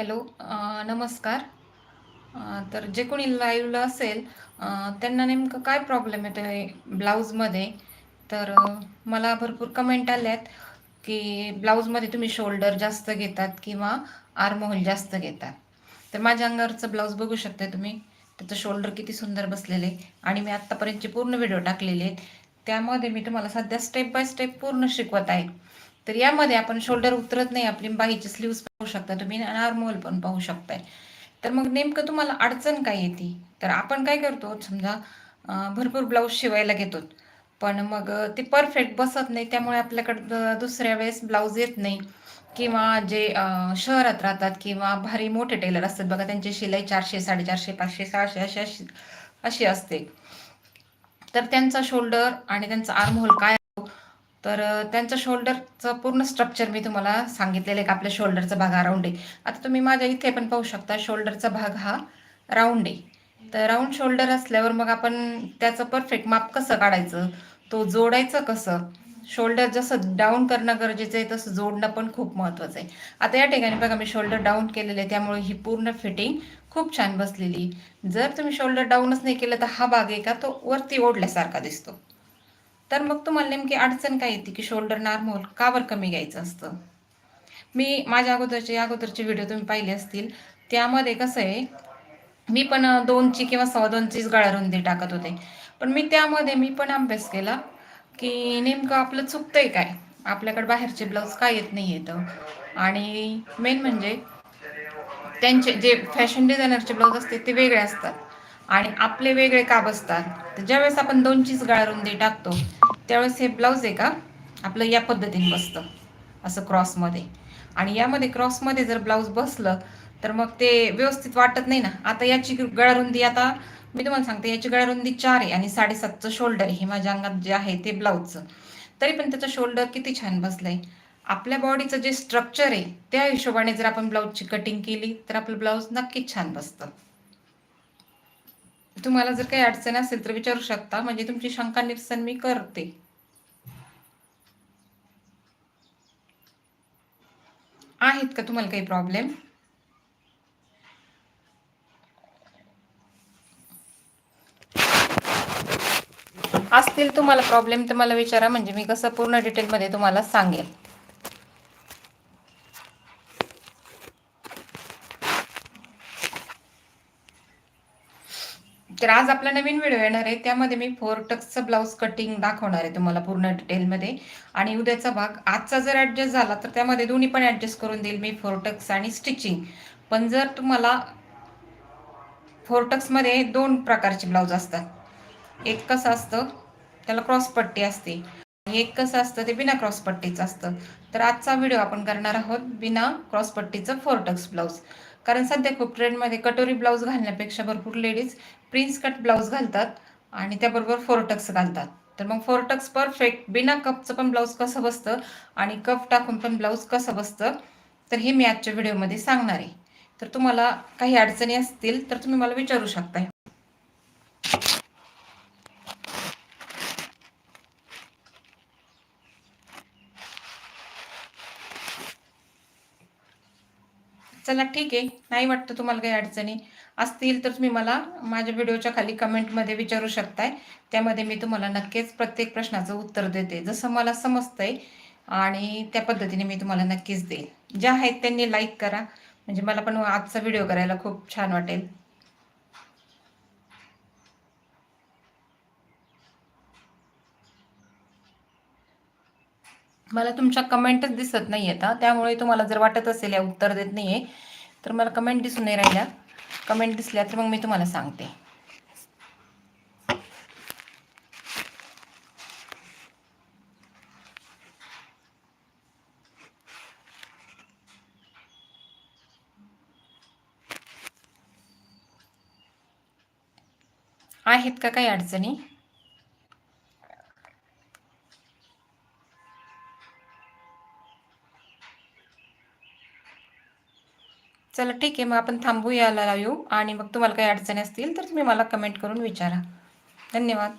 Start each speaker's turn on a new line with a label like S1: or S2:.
S1: Hello नमस्कार. तर जे कोणी लाईव्हला असेल त्यांना नेमकं काय प्रॉब्लेम येतो आहे ब्लाऊजमध्ये तर मला भरपूर कमेंट आल्यात की ब्लाऊजमध्ये तुम्ही शोल्डर जास्त घेतात किंवा आर्महोल जास्त घेतात. तर माझ्या अंगावरचं ब्लाऊज बघू शकता तुम्ही. त्याचं शोल्डर किती सुंदर बसलेले आणि मी आत्तापर्यंतचे पूर्ण व्हिडिओ टाकलेले आहेत. त्यामध्ये मी तुम्हाला सध्या स्टेप बाय स्टेप पूर्ण शिकवत आहे. तर यामध्ये आपण शोल्डर उतरत नाही आपली बाहीचे स्लीव्स पाहू शकता. तुम्ही आर्मोल पण पाहू शकताय. तर मग नेमकं तुम्हाला अडचण काय येते तर आपण काय करतो समजा भरपूर ब्लाऊज शिवायला घेतो. पण मग ते परफेक्ट बसत नाही त्यामुळे आपल्याकडं दुसऱ्या वेळेस ब्लाऊज येत नाही. किंवा जे शहरात राहतात किंवा भारी मोठे टेलर असतात बघा त्यांची शिलाई चारशे साडेचारशे पाचशे सहाशे अशी अशी अशी असते. तर त्यांचा शोल्डर आणि त्यांचा आर्महोल काय असतो? तर त्यांचं शोल्डरचं पूर्ण स्ट्रक्चर मी तुम्हाला सांगितलेलं आहे का? आपल्या शोल्डरचा भाग हा राऊंड आहे. आता तुम्ही माझ्या इथे पण पाहू शकता शोल्डरचा भाग हा राऊंड आहे. तर राऊंड शोल्डर असल्यावर मग आपण त्याचं परफेक्ट माप कसं काढायचं? तो जोडायचं कसं? शोल्डर जसं डाऊन करणं गरजेचं आहे तसं जोडणं पण खूप महत्त्वाचं आहे. आता या ठिकाणी बघा मी शोल्डर डाऊन केलेलं आहे त्यामुळे ही पूर्ण फिटिंग खूप छान बसलेली जर तुम्ही शोल्डर डाऊनच नाही केलं तर हा भाग आहे का? तो वरती ओढल्यासारखा दिसतो. तर मग तुम्हाला नेमकी अडचण काय येते की शोल्डर नॉर्मल का बरं कमी घ्यायचं असतं? मी माझ्या अगोदरचे अगोदरचे व्हिडिओ तुम्ही पाहिले असतील. त्यामध्ये कसं आहे मी पण दोनची किंवा सव्वा दोनचीच गळारुंदी टाकत होते. पण मी त्यामध्ये मी पण अभ्यास केला की नेमकं आपलं चुकतंय काय? आपल्याकडे बाहेरचे ब्लाऊज काय येत नाही येतं. आणि मेन म्हणजे त्यांचे जे फॅशन डिझायनरचे ब्लाऊज असते ते वेगळे असतात. आणि आपले वेगळे का बसतात तर ज्यावेळेस आपण दोनचीच गळारुंदी टाकतो त्यावेळेस हे ब्लाऊज आहे का आपलं या पद्धतीने बसतं असं क्रॉसमध्ये आणि यामध्ये क्रॉसमध्ये जर ब्लाऊज बसलं तर मग ते व्यवस्थित वाटत नाही ना. आता याची गळारुंदी आता मी तुम्हाला सांगते याची गळारुंदी चार आहे आणि साडेसातचं शोल्डर आहे. हे माझ्या अंगात जे आहे ते ब्लाऊजचं तरी पण त्याचं शोल्डर किती छान बसलंय. आपल्या बॉडीचं जे स्ट्रक्चर आहे त्या हिशोबाने जर आपण ब्लाऊजची कटिंग केली तर आपलं ब्लाऊज नक्कीच छान बसतं. तुम्हाला जर काही अडचण असेल तर विचारू शकता. म्हणजे तुमची शंका निरसन मी करते. आहेत का तुम्हाला काही प्रॉब्लेम असतील तुम्हाला प्रॉब्लेम तर मला विचारा. म्हणजे मी कसं पूर्ण डिटेलमध्ये तुम्हाला सांगेल. तर आज आपला नवीन व्हिडिओ येणार आहे. त्यामध्ये मी फोर टक्सचं ब्लाऊज कटिंग दाखवणार आहे तुम्हाला पूर्ण डिटेलमध्ये आणि उद्याचा भाग आजचा जर ॲडजस्ट झाला तर त्यामध्ये दोन्ही पण ॲडजस्ट करून देईल मी फोर टक्स आणि स्टिचिंग पण जर तुम्हाला फोर टक्समध्ये दोन प्रकारचे ब्लाऊज असतात. एक कसं असतं त्याला क्रॉस पट्टी असते. आणि एक कसं असतं ते बिना क्रॉस पट्टीचं असतं. तर आजचा व्हिडिओ आपण करणार आहोत बिना क्रॉस पट्टीचं फोर टक्स ब्लाऊज कारण सध्या खूप ट्रेंडमध्ये कटोरी ब्लाऊज घालण्यापेक्षा भरपूर लेडीज प्रिन्स कट ब्लाऊज घालतात आणि त्याबरोबर फोरटक्स घालतात. तर मग फोरटक्स परफेक्ट बिना कपचं पण ब्लाऊज कसं बसतं आणि कप टाकून पण ब्लाऊज कसं बसतं तर हे मी आजच्या व्हिडिओमध्ये सांगणार आहे. तर तुम्हाला काही अडचणी असतील तर तुम्ही मला विचारू शकता चला ठीक आहे. नाही वाटतं तुम्हाला काही अडचणी असतील तर तुम्ही मला माझ्या व्हिडिओच्या खाली कमेंटमध्ये विचारू शकताय. त्यामध्ये मी तुम्हाला नक्कीच प्रत्येक प्रश्नाचं उत्तर देते. जसं मला समजतंय आणि त्या पद्धतीने मी तुम्हाला नक्कीच देईल. ज्या आहेत त्यांनी लाईक करा. म्हणजे मला पण आजचा व्हिडिओ करायला खूप छान वाटेल. मला तुमच्या कमेंटच दिसत नाही आहेत त्यामुळे तुम्हाला जर वाटत असेल या उत्तर देत नाही आहे तर मला कमेंट दिसून नाही राहिल्या. कमेंट दिसल्या तर मग मी तुम्हाला सांगते. आहेत का काही अडचणी? चला ठीक आहे मग आपण थांबू याला येऊ आणि मग तुम्हाला काही अडचणी असतील तर तुम्ही मला कमेंट करून विचारा. धन्यवाद.